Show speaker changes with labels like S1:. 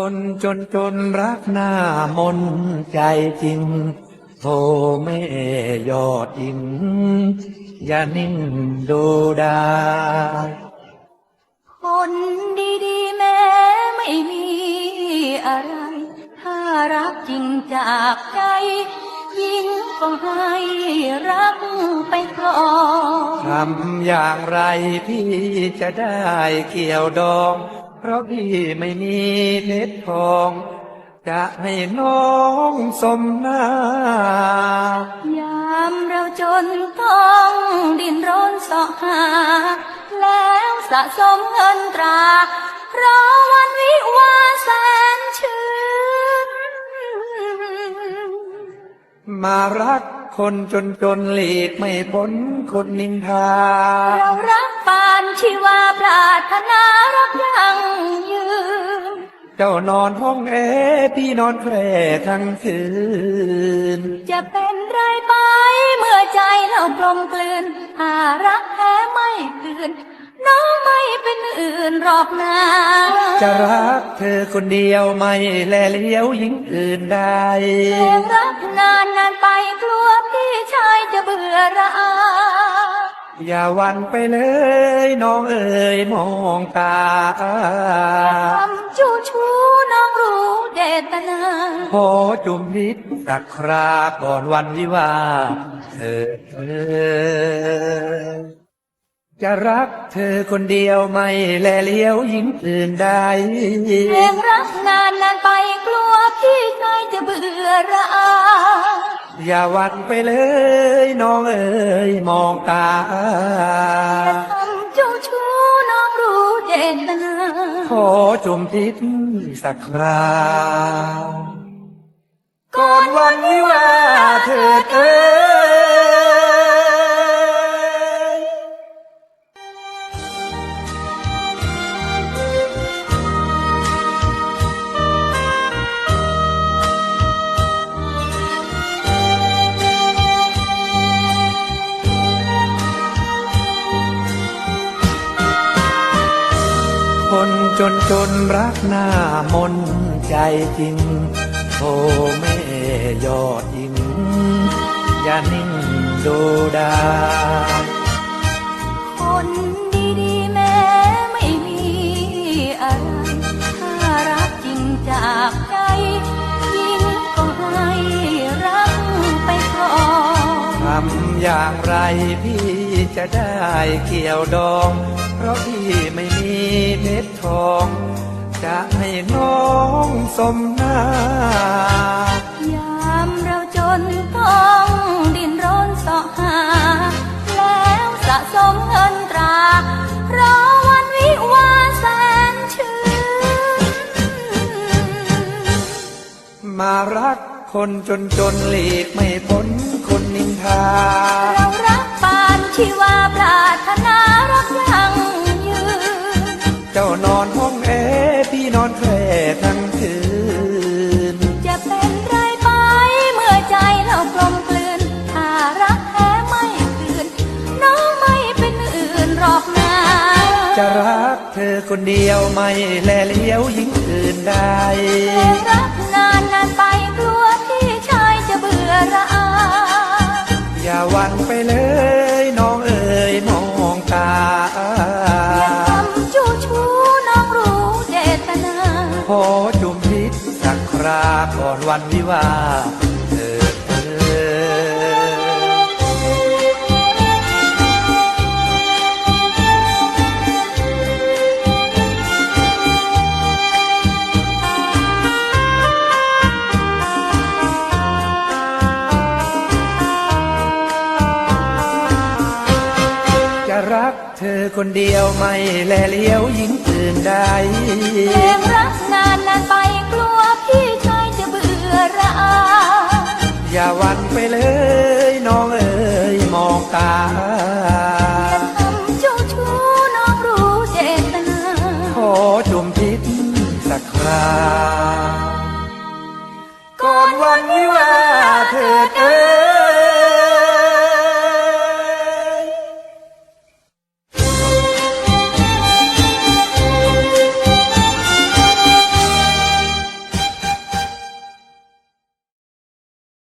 S1: คนจนจนรักหน้ามนใจจริง โทแม่ยอดอิง อย่านิ่งดูได้
S2: คนดีๆแม้ไม่มีอะไร ถ้ารักจริงจากใจ ยิ่งก็ให้รักไปก่อน
S1: ทำอย่างไรพี่จะได้เกี่ยวดอง เพราะพี่ไม่มีเพชรทอง จะให้น้องสมหน้า
S2: ยามเราจนต้องดิ้นรนเสาะหา แล้วสะสมเงินตรา รอวันวิวาห์แสนชื่น
S1: มารักคนจนจนหลีกไม่พ้นคนนินทา
S2: เรารักปาน ชีวาปรารถนารักยังยืน
S1: เจ้านอนห้องแอพี่นอนแคร่ทั้งคืน
S2: จะเป็นไรไปเมื่อใจเรากลมกลืน หารักแท้ไม่คืน น้องไม่เป็นอื่นหรอกนะ
S1: จะรักเธอคนเดียวไม่แลเลี้ยวหญิงอื่นใด
S2: เพลงรักนานนานไปกลัวพี่ชายจะเบื่อระอา
S1: อย่าหวันไปเลยน้องเอ๋ยมองตา
S2: ทำจู้ชู้น้องรู้เจตนา
S1: ขอจุมพิษสักคราก่อนวันวิวาห์เธอเออจะรักเธอคนเดียวไม่แลเลี้ยวหญิงอื่นใด
S2: เพลงรักนานนานไปกลัวพี่ชายจะเบื่อระอา
S1: อย่าหวันไปเลยน้องเอ๋ยมองตา
S2: ทำจู้ชู้น้องรู้เจตนา
S1: ขอจุมพิษสักคราว นจนจนรักหน้ามนใจจริงโทแม่ยอดยิงอย่านิ่งดูได้
S2: คนดีๆแม้ไม่มีอะไรถ้ารักจริงจากใจยิ่งก็ให้รักไปก่อน
S1: ทำอย่างไรพี่จะได้เกี่ยวดองเพ ราะพี่ไม่มีเพชรทอง จะให้น้องสมหน้า
S2: ยามเราจนต้องดิ้นรนเสาะหา แล้วสะสมเงินตรา รอวันวิวาห์แสนชื่น
S1: มารักคนจนจนหลีกไม่พ้นคนนินทา
S2: เรารักปานชีวาปรารถนารักยังยืน
S1: เจ้านอนห้องแอพี่นอนแคร่ทั้งคืน
S2: จะเป็นไรไปเมื่อใจเรากลมกลืนถ้ารักแท้ไม่คืน น้องไม่เป็นอื่นหรอกนะ
S1: จะรักเธอคนเดียวไม่แลเลี้ยวหญิงอื่นใด
S2: เพลงรักนานนานไป รา
S1: ก่อนวันวิวาเถิดเอจะรักเธอคนเดียวไม่แลเลี้ยวหญิงอื่นใด
S2: เพลงรักนานนานไปกลัว พี่ชายจะเบื่อรา
S1: อย่าหวันไปเลยน้องเอ๋ยมองตา
S2: ชู้ชู้น้องรู้เจตนา
S1: ขอจุมทิศสักคราก่อนวั
S2: นวิวาเธอเอ